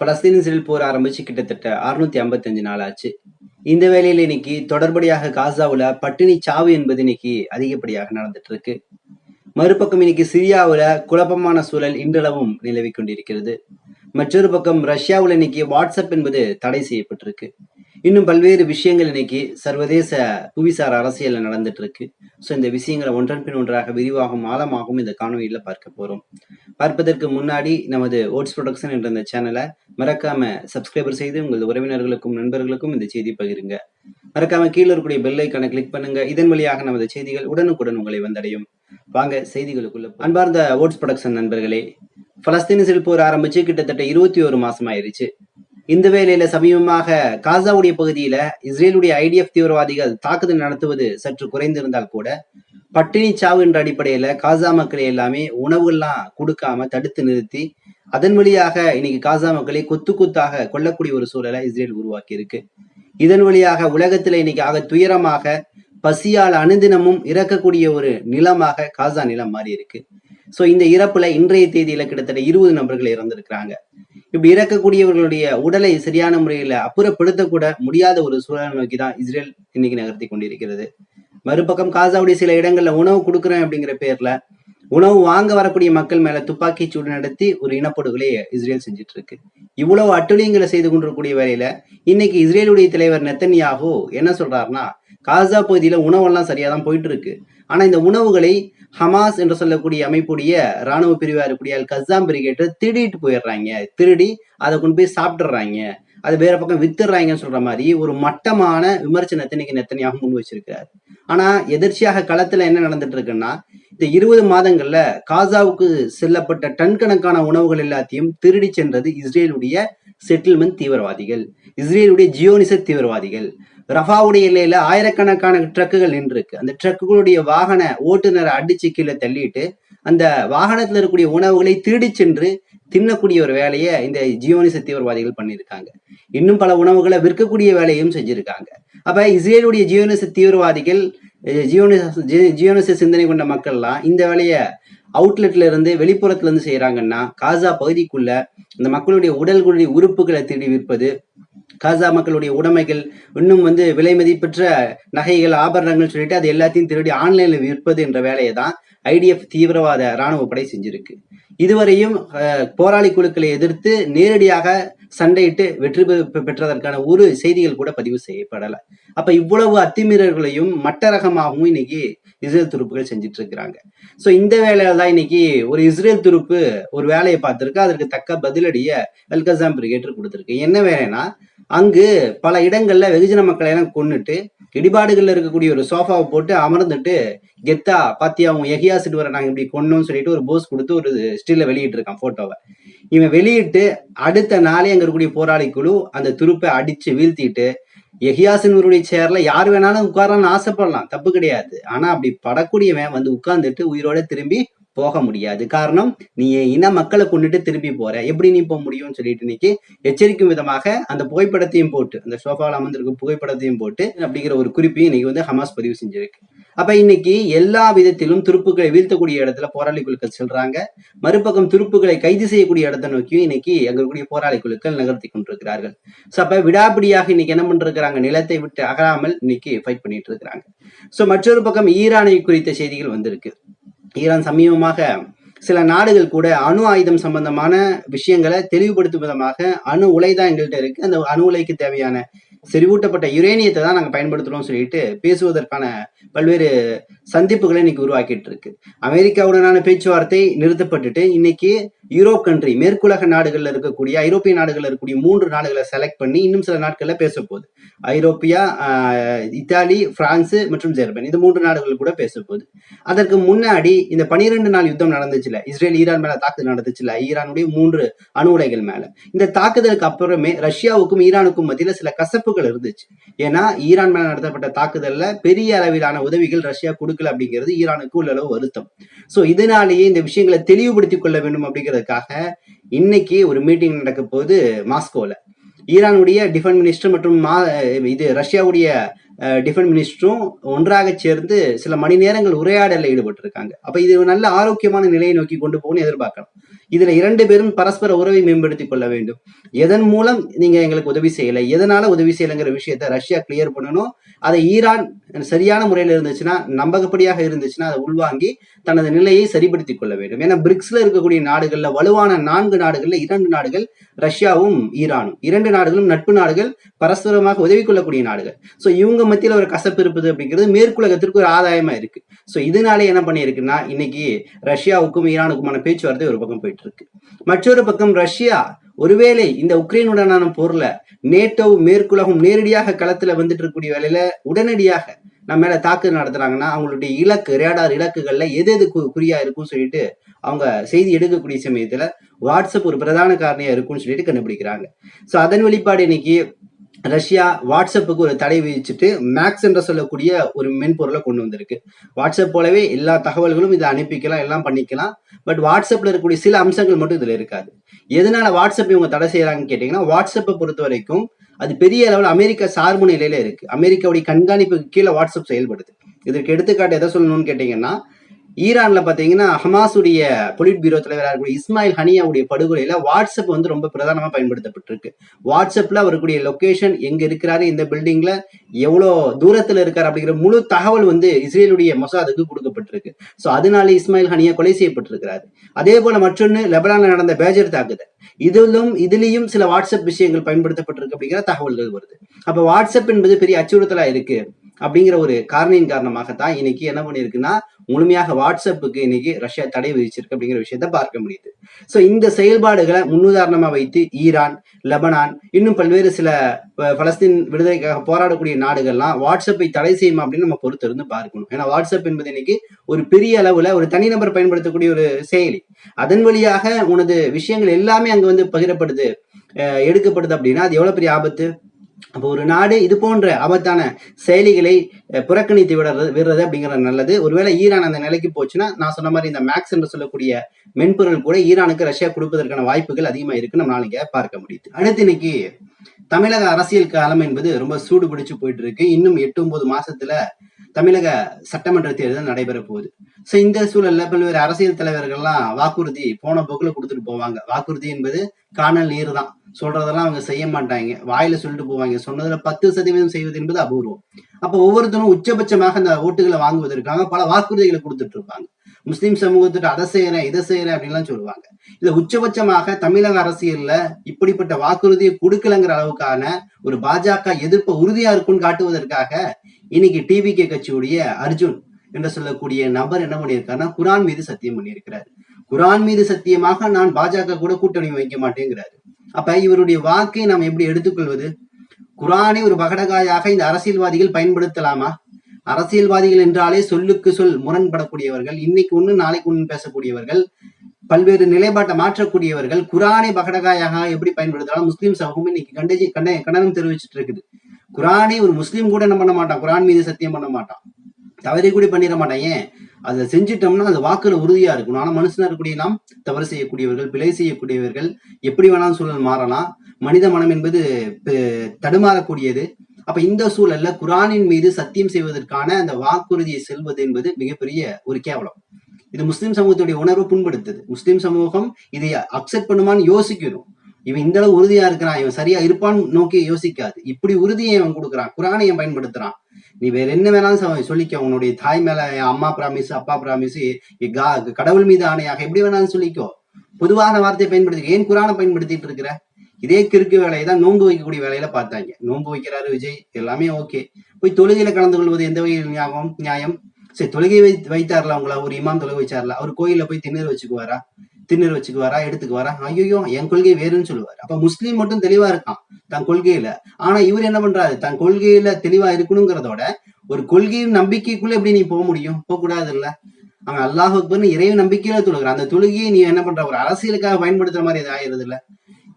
Palestine Israel போர் ஆரம்பிச்சு கிட்டத்தட்ட அறுநூத்தி ஐம்பத்தஞ்சு நாள் ஆச்சு. இந்த வேலையில இன்னைக்கு தொடர்படியாக காசாவுல பட்டினி சாவு என்பது இன்னைக்கு அதிகப்படியாக நடந்துட்டு இருக்கு மறுபக்கம் இன்னைக்கு சிரியாவுல குழப்பமான சூழல் இன்றளவும் நிலவி கொண்டிருக்கிறது. மற்றொரு பக்கம் ரஷ்யாவுல இன்னைக்கு வாட்ஸ்அப் என்பது தடை செய்யப்பட்டிருக்கு. இன்னும் பல்வேறு விஷயங்கள் இன்னைக்கு சர்வதேச புவிசார் அரசியல்ல நடந்துட்டு இருக்கு ஸோ இந்த விஷயங்களை ஒன்றன் பின் ஒன்றாக விரிவாகவும் ஆழமாகவும் இந்த காணொலியில பார்க்க போறோம். பார்ப்பதற்கு முன்னாடி நமது ஓட்ஸ் ப்ரொடக்ஷன் என்ற இந்த சேனலை மறக்காம சப்ஸ்கிரைபர் செய்து உங்கள் உறவினர்களுக்கும் நண்பர்களுக்கும் இந்த செய்தி பகிருங்க. மறக்காம கீழே இருக்கக்கூடிய பெல் ஐக்கான கிளிக் பண்ணுங்க. இதன் வழியாக நமது செய்திகள் உடனுக்குடன் உங்களை வந்தடையும். வாங்க செய்திகளுக்குள்ள அன்பார்ந்த ஓட்ஸ் ப்ரொடக்ஷன் நண்பர்களே பலஸ்தீன போர் ஆரம்பிச்சு கிட்டத்தட்ட இருபத்தி ஒரு மாசம் ஆயிருச்சு இந்த வேளையில சமீபமாக காசாவுடைய பகுதியில இஸ்ரேலுடைய ஐடிஎஃப் தீவிரவாதிகள் தாக்குதல் நடத்துவது சற்று குறைந்திருந்தால் கூட பட்டினி சாவு என்ற அடிப்படையில காசா மக்களை எல்லாமே உணவுகள்லாம் கொடுக்காம தடுத்து நிறுத்தி அதன் வழியாக இன்னைக்கு காசா மக்களை கொத்து கொத்தாக கொல்லக்கூடிய ஒரு சூழலை இஸ்ரேல் உருவாக்கி இருக்கு இதன் வழியாக உலகத்துல இன்னைக்கு ஆக துயரமாக பசியால் அனுதினமும் இறக்கக்கூடிய ஒரு நிலமாக காசா நிலம் மாறி இருக்கு சோ இந்த இறப்புல இன்றைய தேதியில கிட்டத்தட்ட இருபது நபர்கள் இறந்திருக்கிறாங்க. இப்படி இறக்கக்கூடியவர்களுடைய உடலை சரியான முறையில அப்புறப்படுத்தக்கூட முடியாத ஒரு சூழலை நோக்கி தான் இஸ்ரேல் இன்னைக்கு நகர்த்தி கொண்டிருக்கிறது. மறுபக்கம் காசாவுடைய சில இடங்கள்ல உணவு கொடுக்குறேன் அப்படிங்கிற பேர்ல உணவு வாங்க வரக்கூடிய மக்கள் மேல துப்பாக்கி சூடு நடத்தி ஒரு இனப்படுகொலை இஸ்ரேல் செஞ்சுட்டு இருக்கு இவ்வளவு அட்டுழியங்களை செய்து கொண்டிருக்கக்கூடிய வேலையில இன்னைக்கு இஸ்ரேலுடைய தலைவர் நெத்தன்யாகு என்ன சொல்றாருன்னா காசா பகுதியில் உணவெல்லாம் சரியாக தான் போயிட்டு இருக்கு ஆனால் இந்த உணவுகளை ஹமாஸ் என்று சொல்லக்கூடிய அமைப்புடைய ராணுவ பிரிவாக இருக்கக்கூடிய கசாம் பிரிகேட்டு திருடிட்டு போயிடுறாங்க. திருடி அதை கொண்டு போய் சாப்பிட்றாங்க அது வேற பக்கம் வித்துடுறாங்கன்னு சொல்ற மாதிரி ஒரு மட்டமான விமர்சனத்தை இன்னைக்கு நெத்தனையாக முன் வச்சிருக்கிறாரு. ஆனா எதிர்ச்சியாக களத்துல என்ன நடந்துட்டு இருக்குன்னா இந்த இருபது மாதங்கள்ல காசாவுக்கு செல்லப்பட்ட டன் கணக்கான உணவுகள் எல்லாத்தையும் திருடி சென்றது இஸ்ரேலுடைய செட்டில்மெண்ட் தீவிரவாதிகள். இஸ்ரேலுடைய ஜியோனிச தீவிரவாதிகள். ரஃபாவுடைய எல்லையில ஆயிரக்கணக்கான ட்ரக்குகள் நின்றுருக்கு. அந்த ட்ரக்குகளுடைய வாகன ஓட்டுநரை அடிச்சு கீழே தள்ளிட்டு அந்த வாகனத்துல இருக்கக்கூடிய உணவுகளை திருடி சென்று தின்னக்கூடிய ஒரு வேலையை இந்த ஜியோனிச தீவிரவாதிகள் பண்ணியிருக்காங்க. இன்னும் பல உணவுகளை விற்கக்கூடிய வேலையும் செஞ்சிருக்காங்க. அப்ப இஸ்ரேலுடைய ஜியோனிச தீவிரவாதிகள் ஜியோனிச ஜி- ஜியோனிச சிந்தனை கொண்ட மக்கள்லாம் இந்த வேலையை அவுட்லெட்ல இருந்து வெளிப்புறத்துல இருந்து செய்யறாங்கன்னா காசா பகுதிக்குள்ள இந்த மக்களுடைய உடல்களுடைய உறுப்புகளை திருடி விற்பது காசா மக்களுடைய உடைமைகள் இன்னும் வந்து விலை மதிப்பெற்ற நகைகள் ஆபரணங்கள் சொல்லிட்டு அது எல்லாத்தையும் திருடி ஆன்லைன்ல விற்பது என்ற வேலையை தான் ஐடிஎஃப் தீவிரவாத ராணுவ படை செஞ்சிருக்கு. இதுவரையும் போராளி குழுக்களை எதிர்த்து நேரடியாக சண்டையிட்டு வெற்றி பெற்றதற்கான ஒரு செய்திகள் கூட பதிவு செய்யப்படலை. அப்ப இவ்வளவு அத்துமீறல்களையும் மட்ட ரகமாகவும் இன்னைக்கு இஸ்ரேல் துருப்புகள் செஞ்சுட்டு இருக்கிறாங்க ஸோ இந்த வேலையில தான் இன்னைக்கு ஒரு இஸ்ரேல் துருப்பு ஒரு வேலையை பார்த்துருக்கு. அதற்கு தக்க பதிலடிய அல்கசாம் பிரிகேட்டர் கொடுத்துருக்கு. என்ன வேலைன்னா அங்கு பல இடங்கள்ல வெகுஜன மக்களை எல்லாம் கொன்னுட்டு இடிபாடுகள்ல இருக்கக்கூடிய ஒரு சோஃபாவை போட்டு அமர்ந்துட்டு கெத்தா பாத்தியா அவங்க எகியா சிடுவரை நாங்க இப்படி கொன்னோம்னு சொல்லிட்டு ஒரு போஸ் கொடுத்து ஒரு ஸ்டில்ல வெளியிட்டு இருக்கான் போட்டோவை இவன் வெளியிட்டு அடுத்த நாளே அங்க இருக்கக்கூடிய போராளி குழு அந்த துருப்பை அடிச்சு வீழ்த்திட்டு எஹியாசின்வருடைய சேர்ல யார் வேணாலும் உட்காரலாம்னு ஆசைப்படலாம். தப்பு கிடையாது. ஆனா அப்படி படக்கூடியவன் வந்து உட்கார்ந்துட்டு உயிரோட திரும்பி போக முடியாது. காரணம் நீ இன மக்களை கொண்டுட்டு திரும்பி போற. எப்படி நீ போக முடியும்னு சொல்லிட்டு இன்னைக்கு எச்சரிக்கும் விதமாக அந்த புகைப்படத்தையும் போட்டு அந்த சோஃபாவில் அமர்ந்திருக்கும் புகைப்படத்தையும் போட்டு அப்படிங்கிற ஒரு குறிப்பையும் இன்னைக்கு வந்து ஹமாஸ் பதிவு செஞ்சிருக்கு. அப்ப இன்னைக்கு எல்லா விதத்திலும் துருப்புகளை வீழ்த்தக்கூடிய இடத்துல போராளி குழுக்கள் செல்றாங்க. மறுபக்கம் துருப்புகளை கைது செய்யக்கூடிய இடத்தை நோக்கியும் இன்னைக்கு அங்க போராளி குழுக்கள் நகர்த்தி கொண்டிருக்கிறார்கள். ஸோ அப்ப விடாபிடியாக இன்னைக்கு என்ன பண்ணிருக்கிறாங்க? நிலத்தை விட்டு அகராமல் இன்னைக்கு ஃபைட் பண்ணிட்டு இருக்கிறாங்க. சோ மற்றொரு பக்கம் ஈரானை குறித்த செய்திகள் வந்திருக்கு. ஈரான் சமீபமாக சில நாடுகள் கூட அணு ஆயுதம் சம்பந்தமான விஷயங்களை தெளிவுபடுத்தும் விதமாக அணு உலை தான் எங்கள்கிட்ட இருக்கு. அந்த அணு உலைக்கு தேவையான செறிவூட்டப்பட்ட யுரேனியத்தை தான் நாங்கள் பயன்படுத்துறோம் சொல்லிட்டு பேசுவதற்கான பல்வேறு சந்திப்புகளை இன்னைக்கு உருவாக்கிட்டு இருக்கு. அமெரிக்காவுடனான பேச்சுவார்த்தை நிறுத்தப்பட்டுட்டு இன்னைக்கு யூரோப் கண்ட்ரி மேற்குலக நாடுகள்ல இருக்கக்கூடிய ஐரோப்பிய நாடுகள்ல இருக்கக்கூடிய மூன்று நாடுகளை செலக்ட் பண்ணி இன்னும் சில நாட்களில் பேச போகுது ஐரோப்பியா ஆஹ், இத்தாலி பிரான்ஸ் மற்றும் ஜெர்மன் இந்த மூன்று நாடுகள் கூட பேச போகுது அதற்கு முன்னாடி இந்த பனிரெண்டு நாள் யுத்தம் நடந்துச்சுல இஸ்ரேல் ஈரான் மேல தாக்குதல் நடந்துச்சுல ஈரானுடைய மூன்று அணு உலைகள் மேல. இந்த தாக்குதலுக்கு அப்புறமே ரஷ்யாவுக்கும் ஈரானுக்கும் மத்தியில சில கசப்பு கசப்புகள் இருந்துச்சு. ஏன்னா ஈரான் மேல நடத்தப்பட்ட தாக்குதல்ல பெரிய அளவிலான உதவிகள் ரஷ்யா கொடுக்கல அப்படிங்கிறது ஈரானுக்கு உள்ள அளவு வருத்தம். சோ இதனாலேயே இந்த விஷயங்களை தெளிவுபடுத்திக் கொள்ள வேண்டும் அப்படிங்கிறதுக்காக இன்னைக்கு ஒரு மீட்டிங் நடக்க போகுது மாஸ்கோல. ஈரானுடைய டிஃபென்ஸ் மினிஸ்டர் மற்றும் மா- இது ரஷ்யாவுடைய டிஃபென்ஸ் மினிஸ்டரும் ஒன்றாக சேர்ந்து சில மணி நேரங்கள் உரையாடலில் ஈடுபட்டிருக்காங்க. அப்ப இது நல்ல ஆரோக்கியமான நிலையை நோக்கி கொண்டு போகணும்னு எதிர்பார்க்கலாம். இதுல இரண்டு பேரும் பரஸ்பர உறவை மேம்படுத்திக் கொள்ள வேண்டும். எதன் மூலம் நீங்க எங்களுக்கு உதவி செய்யலை? எதனால உதவி செய்யலைங்கிற விஷயத்த ரஷ்யா கிளியர் பண்ணணும். அதை ஈரான் சரியான முறையில் இருந்துச்சுன்னா நம்பகப்படியாக இருந்துச்சுன்னா அதை உள்வாங்கி தனது நிலையை சரிப்படுத்திக் கொள்ள வேண்டும். ஏன்னா பிரிக்ஸ்ல இருக்கக்கூடிய நாடுகள்ல வலுவான நான்கு நாடுகள்ல இரண்டு நாடுகள் ரஷ்யாவும் ஈரானும். இரண்டு நாடுகளும் நட்பு நாடுகள் பரஸ்பரமாக உதவி கொள்ளக்கூடிய நாடுகள். ஸோ இவங்க மத்தியில் ஒரு கசப்பு இருப்பது அப்படிங்கிறது மேற்குலகத்திற்கு ஒரு ஆதாயமா இருக்கு. ஸோ இதனால என்ன பண்ணியிருக்குன்னா இன்னைக்கு ரஷ்யாவுக்கும் ஈரானுக்குமான பேச்சுவார்த்தை ஒரு பக்கம் போயிட்டு இருக்கு மற்றொரு பக்கம் ரஷ்யா ஒருவேளை இந்த உக்ரைனுடனான போர்ல நேட்டோ மேற்குலகம் நேரடியாக களத்துல வந்துட்டு இருக்கக்கூடிய வேலையில உடனடியாக நம்ம மேல தாக்குதல் நடத்துறாங்கன்னா அவங்களுடைய இலக்கு ரேடார் இலக்குகள்ல எது எது கு- குறியா இருக்கும்னு சொல்லிட்டு அவங்க செய்தி எடுக்கக்கூடிய சமயத்துல வாட்ஸ்அப் ஒரு பிரதான காரணியா இருக்கும்னு சொல்லிட்டு கண்டுபிடிக்கிறாங்க. சோ அதன் வெளிப்பாடு இன்னைக்கு ரஷ்யா வாட்ஸ்அப்புக்கு ஒரு தடை விதிச்சுட்டு மேக்ஸ் என்று சொல்லக்கூடிய ஒரு மென்பொருளை கொண்டு வந்திருக்கு. வாட்ஸ்அப் போலவே எல்லா தகவல்களும் இதை அனுப்பிக்கலாம் எல்லாம் பண்ணிக்கலாம். பட் வாட்ஸ்அப்ல இருக்கக்கூடிய சில அம்சங்கள் மட்டும் இதுல இருக்காது. எதனால வாட்ஸ்அப் இவங்க தடை செய்யறாங்கன்னு கேட்டீங்கன்னா வாட்ஸ்அப்பை பொறுத்த வரைக்கும் அது பெரிய அளவில் அமெரிக்கா சார்பு நிலையில இருக்கு. அமெரிக்காவுடைய கண்காணிப்புக்கு கீழே வாட்ஸ்அப் செயல்படுது. இதற்கு எடுத்துக்காட்டு எதை சொல்லணும்னு கேட்டீங்கன்னா ஈரான்ல பாத்தீங்கன்னா ஹமாஸுடைய பொலிட் பீரோ தலைவராக இருக்கக்கூடிய இஸ்மாயில் ஹனியாவுடைய படுகொலையில வாட்ஸ்அப் வந்து ரொம்ப பிரதானமா பயன்படுத்தப்பட்டிருக்கு. வாட்ஸ்அப்ல அவருடைய லொக்கேஷன் எங்க இருக்கிறாரு இந்த பில்டிங்ல எவ்வளோ தூரத்துல இருக்காரு அப்படிங்கிற முழு தகவல் வந்து இஸ்ரேலுடைய மொசாதுக்கு கொடுக்கப்பட்டிருக்கு. ஸோ அதனால இஸ்மாயில் ஹனியா கொலை செய்யப்பட்டிருக்கிறாரு. அதே போல மற்றொன்னு லெபனான்ல நடந்த பேஜர் தாக்குதல். இதிலும் இதுலயும் சில வாட்ஸ்அப் விஷயங்கள் பயன்படுத்தப்பட்டிருக்கு அப்படிங்கிற தகவல்கள் வருது. அப்ப வாட்ஸ்அப் என்பது பெரிய அச்சுறுத்தலா இருக்கு அப்படிங்கிற ஒரு காரணியின் காரணமாகத்தான் இன்னைக்கு என்ன பண்ணிருக்குன்னா முழுமையாக வாட்ஸ்அப்புக்கு இன்னைக்கு ரஷ்யா தடை விதிச்சிருக்கு அப்படிங்கிற விஷயத்த பார்க்க முடியுது. ஸோ இந்த செயல்பாடுகளை முன்னுதாரணமாக வைத்து ஈரான் லெபனான் இன்னும் பல்வேறு சில பலஸ்தீன் விடுதலைக்காக போராடக்கூடிய நாடுகள்லாம் வாட்ஸ்அப்பை தடை செய்யுமா அப்படின்னு நம்ம பொறுத்திருந்து பார்க்கணும். ஏன்னா வாட்ஸ்அப் என்பது இன்னைக்கு ஒரு பெரிய அளவுல ஒரு தனிநபர் பயன்படுத்தக்கூடிய ஒரு செயலி. அதன் வழியாக உனது விஷயங்கள் எல்லாமே அங்கே வந்து பகிரப்படுது எடுக்கப்படுது அப்படின்னா அது எவ்வளவு பெரிய ஆபத்து? அப்போ ஒரு நாடு இது போன்ற ஆபத்தான செயலிகளை புறக்கணித்து விடுறது விடுறது அப்படிங்கிறது நல்லது. ஒருவேளை ஈரான் அந்த நிலைக்கு போச்சுன்னா நான் சொன்ன மாதிரி இந்த மேக்ஸ் என்று சொல்லக்கூடிய மென்பொருள் கூட ஈரானுக்கு ரஷ்யா கொடுப்பதற்கான வாய்ப்புகள் அதிகமா இருக்கு நம்ம நாளைக்கு பார்க்க முடியுது. அடுத்து இன்னைக்கு தமிழக அரசியல் காலம் என்பது ரொம்ப சூடு பிடிச்சு போயிட்டு இருக்கு இன்னும் எட்டு ஒன்பது மாசத்துல தமிழக சட்டமன்ற தேர்தல் நடைபெற போகுது. சோ இந்த சூழல்ல பல்வேறு அரசியல் தலைவர்கள்லாம் வாக்குறுதி போன போக்குல கொடுத்துட்டு போவாங்க. வாக்குறுதி என்பது காணல் நீர் தான். சொல்றதெல்லாம் அவங்க செய்ய மாட்டாங்க. வாயில சொல்லிட்டு போவாங்க. சொன்னதுல பத்து சதவீதம் செய்வது என்பது அபூர்வம். அப்ப ஒவ்வொருத்தரும் உச்சபட்சமாக அந்த ஓட்டுகளை வாங்குவதற்காக பல வாக்குறுதிகளை கொடுத்துட்டு இருப்பாங்க முஸ்லீம் சமூகத்திட்ட அதை செய்யறேன் இதை செய்யறேன் அப்படின்லாம் சொல்லுவாங்க. இதுல உச்சபட்சமாக தமிழக அரசியல்ல இப்படிப்பட்ட வாக்குறுதியை கொடுக்கலங்கிற அளவுக்கான ஒரு பாஜக எதிர்ப்பு உறுதியா இருக்கும்னு காட்டுவதற்காக இன்னைக்கு டிவிகே கட்சியுடைய அர்ஜுன் என்று சொல்லக்கூடிய நபர் என்ன பண்ணியிருக்காருன்னா குரான் மீது சத்தியம் பண்ணியிருக்கிறார். குரான் மீது சத்தியமாக நான் பாஜக கூட கூட்டணி வைக்க மாட்டேங்கிறாரு. அப்ப இவருடைய வாக்கை நாம் எப்படி எடுத்துக்கொள்வது? குரானை ஒரு பகடகாயாக இந்த அரசியல்வாதிகள் பயன்படுத்தலாமா? அரசியல்வாதிகள் என்றாலே சொல்லுக்கு சொல் முரண்படக்கூடியவர்கள் இன்னைக்கு ஒண்ணு நாளைக்கு ஒண்ணு பேசக்கூடியவர்கள் பல்வேறு நிலைப்பாட்டை மாற்றக்கூடியவர்கள் குரானை பகடகாயாக எப்படி பயன்படுத்தலாம்? முஸ்லீம் சமூகம் இன்னைக்கு கண்டஜி கண்ட கண்டனம் தெரிவிச்சிட்டு இருக்குது. குரானை ஒரு முஸ்லீம் கூட என்ன பண்ண மாட்டான்? குரான் மீது சத்தியம் பண்ண மாட்டான். தவறி கூட பண்ணிட மாட்டான். ஏன்? அதை செஞ்சிட்டோம்னா அந்த வாக்குல உறுதியா இருக்கணும். ஆனா மனுஷனா இருக்கக்கூடிய நாம் தவறு செய்யக்கூடியவர்கள் பிழை செய்யக்கூடியவர்கள் எப்படி வேணாலும் சூழல் மாறலாம். மனித மனம் என்பது தடுமாறக்கூடியது. அப்ப இந்த சூழல்ல குரானின் மீது சத்தியம் செய்வதற்கான அந்த வாக்குறுதியை செல்வது என்பது மிகப்பெரிய ஒரு கேவலம். இது முஸ்லிம் சமூகத்துடைய உணர்வை புண்படுத்துது. முஸ்லிம் சமூகம் இதை அக்செப்ட் பண்ணுமான்னு யோசிக்கணும். இவன் இந்த அளவு உறுதியா இருக்கிறான். இவன் சரியா இருப்பான்னு நோக்கி யோசிக்காது. இப்படி உறுதியை இவன் கொடுக்குறான். குரானை அவன் பயன்படுத்துறான்? நீ வேற என்ன வேணாலும் சொல்லிக்க. உன்னுடைய தாய் மேல அம்மா பிராமிஸ் அப்பா பிராமிஸ் கடவுள் மீது ஆணையாக எப்படி வேணாலும் சொல்லிக்கோ. பொதுவான வார்த்தையை பயன்படுத்தி ஏன் குரானை பயன்படுத்திட்டு இருக்கிற? இதே கிறுக்கு வேலையை தான் நோன்பு வைக்கக்கூடிய வேலையில பார்த்தாங்க. நோன்பு வைக்கிறாரு விஜய் எல்லாமே ஓகே போய் தொழுகையில கலந்து கொள்வது எந்த வகையில் ஞாபகம் நியாயம்? சரி தொழுகை வை வைத்தார்ல அவங்கள? ஒரு இமாம் தொழுகை வச்சார்ல? அவர் கோயில போய் திணறு வச்சுக்குவாரா? திருநீர் வச்சுக்குவாரா எடுத்துக்குவாரா ஐயோ என் கொள்கை வேறுன்னு சொல்லுவார். அப்ப முஸ்லீம் மட்டும் தெளிவா இருக்கான் தன் கொள்கையில. ஆனா இவர் என்ன பண்றாரு? தன் கொள்கையில தெளிவா இருக்கணுங்கிறதோட ஒரு கொள்கையின் நம்பிக்கைக்குள்ள எப்படி நீ போக முடியும்? போக கூடாது இல்ல அவன் அல்லாஹ் அக்பர்னு இறைவ நம்பிக்கையில தொழுகிறான். அந்த தொழுகையை நீ என்ன பண்ற? ஒரு அரசியலுக்காக பயன்படுத்துற மாதிரி இது ஆயிருது இல்ல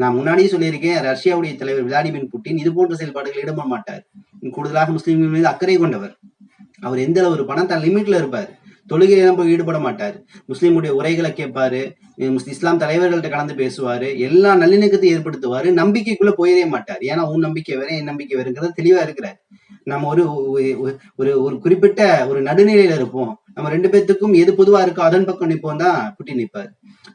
நான் முன்னாடியே சொல்லியிருக்கேன் ரஷ்யாவுடைய தலைவர் விளாடிமிர் புட்டின் இது போன்ற செயல்பாடுகள் ஈடுபட மாட்டார். கூடுதலாக முஸ்லீம்கள் மீது அக்கறை கொண்டவர். அவர் எந்த அளவு ஒரு பணம் தன் லிமிட்ல இருப்பார். தொழுகையில நம்ம ஈடுபட மாட்டார். முஸ்லீமுடைய உரைகளை கேட்பாரு. இஸ்லாம் தலைவர்கள்ட்ட கலந்து பேசுவாரு. எல்லா நல்லிணக்கத்தை ஏற்படுத்துவாரு. நம்பிக்கைக்குள்ள போயிடவே மாட்டார். ஏன்னா உன் நம்பிக்கை வேற என் நம்பிக்கை வேறுங்கிறது தெளிவா இருக்கிறார். நம்ம ஒரு ஒரு- ஒரு குறிப்பிட்ட ஒரு நடுநிலையில இருப்போம். நம்ம ரெண்டு பேர்த்துக்கும் எது பொதுவா இருக்கோ அதன் பக்கம் நிற்போம் தான் புட்டி நிற்பாரு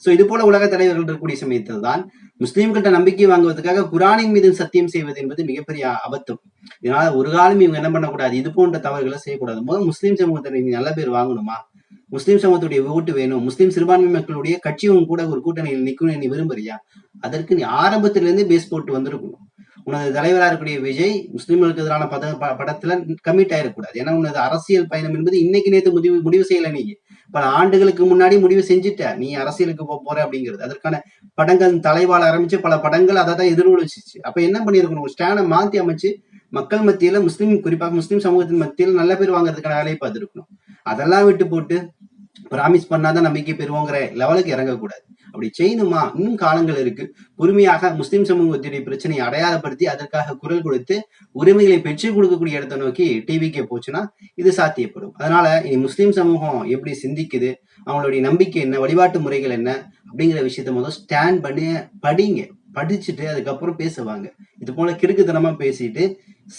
சோ இது போல உலக தலைவர்கள் இருக்கக்கூடிய சமயத்தில் தான் முஸ்லீம்கிட்ட நம்பிக்கை வாங்குவதற்காக குரானின் மீது சத்தியம் செய்வது என்பது மிகப்பெரிய அபத்தம். இதனால ஒரு காலம் இவங்க என்ன பண்ணக்கூடாது? இது போன்ற தவறுகளை செய்யக்கூடாது. முதல் முஸ்லீம் சமூகத்தினர் நல்ல பேர் வாங்கணுமா? முஸ்லீம் சமூகத்துடைய ஓட்டு வேணும். முஸ்லீம் சிறுபான்மை மக்களுடைய கட்சியும் கூட ஒரு கூட்டணியில் நிற்கணும் நீ விரும்புறியா? அதற்கு நீ ஆரம்பத்திலிருந்து பேஸ் போட்டு வந்திருக்கணும். உனது தலைவரா இருக்கக்கூடிய விஜய் முஸ்லிம்களுக்கு எதிரான பத படத்துல கமிட் ஆயிடக்கூடாது ஏன்னா உனது அரசியல் பயணம் என்பது இன்னைக்கு நேத்து முடிவு முடிவு செய்யல நீங்க பல ஆண்டுகளுக்கு முன்னாடி முடிவு செஞ்சுட்ட. நீ அரசியலுக்கு போக போற அப்படிங்கிறது. அதற்கான படங்கள் தலைவாழ ஆரம்பிச்சு பல படங்கள் அதை தான் எதிரொலிச்சிச்சு. அப்ப என்ன பண்ணிருக்கணும் ஸ்டாண்டை மாத்தி அமைச்சு மக்கள் மத்தியில முஸ்லீம் குறிப்பாக முஸ்லீம் சமூகத்தின் மத்தியில் நல்ல பேர் வாங்குறதுக்கான வேலையை பார்த்துருக்கணும். அதெல்லாம் விட்டு போட்டு ப்ராமிஸ் பண்ணாதான் நம்பிக்கை பெறுவோங்கிற லெவலுக்கு இறங்கக்கூடாது. அப்படி செய்யணுமா? இன்னும் காலங்கள் இருக்கு. பொறுமையாக முஸ்லிம் சமூகத்துடைய பிரச்சனையை அடையாளப்படுத்தி அதற்காக குரல் கொடுத்து உரிமைகளை பெற்றுக் கொடுக்கக்கூடிய இடத்தை நோக்கி டிவிக்கே போச்சுன்னா இது சாத்தியப்படும். அதனால இனி முஸ்லிம் சமூகம் எப்படி சிந்திக்குது? அவங்களுடைய நம்பிக்கை என்ன? வழிபாட்டு முறைகள் என்ன? அப்படிங்கிற விஷயத்த முதல் ஸ்டாண்ட் பண்ணி படிங்க. படிச்சுட்டு அதுக்கப்புறம் பேசுவாங்க இது போல கிறுக்குத்தனமா பேசிட்டு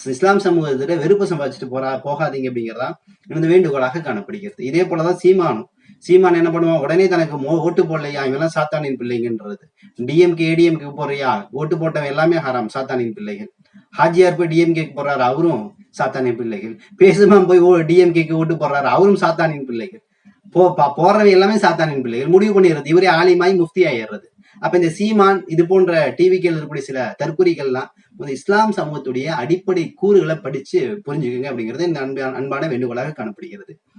இஸ்லாம் சமூகத்துல வெறுப்பு சம்பாதிச்சுட்டு போறா போகாதீங்க அப்படிங்கிறதா எனது வேண்டுகோளாக காணப்படுகிறது. இதே போலதான் சீமானும். சீமான் என்ன பண்ணுவான்? உடனே தனக்கு ஓட்டு போடலையா? இவெல்லாம் சாத்தானின் பிள்ளைங்கன்றது. டிஎம்கே ஏடிஎம்கே போறியா? ஓட்டு போட்டவன் எல்லாமே ஹராம் சாத்தானின் பிள்ளைகள். ஹாஜியார் போய் டிஎம்கே போறாரு அவரும் சாத்தானின் பிள்ளைகள். பேசுமான் போய் டிஎம்கேக்கு ஓட்டு போடுறாரு அவரும் சாத்தானின் பிள்ளைகள். போ பா- போறவன் எல்லாமே சாத்தானின் பிள்ளைகள். முடிவு பண்ணிடுறது இவரே ஆலிமாய் முஃப்தி ஆயிடுறது. அப்ப இந்த சீமான் இது போன்ற டிவிக்கில் இருக்கக்கூடிய சில தற்குறிகள்லாம் இஸ்லாம் சமூகத்துடைய அடிப்படை கூறுகளை படிச்சு புரிஞ்சுக்கங்க அப்படிங்கிறது இந்த அன்பான அன்பான வேண்டுகோளாக காணப்படுகிறது.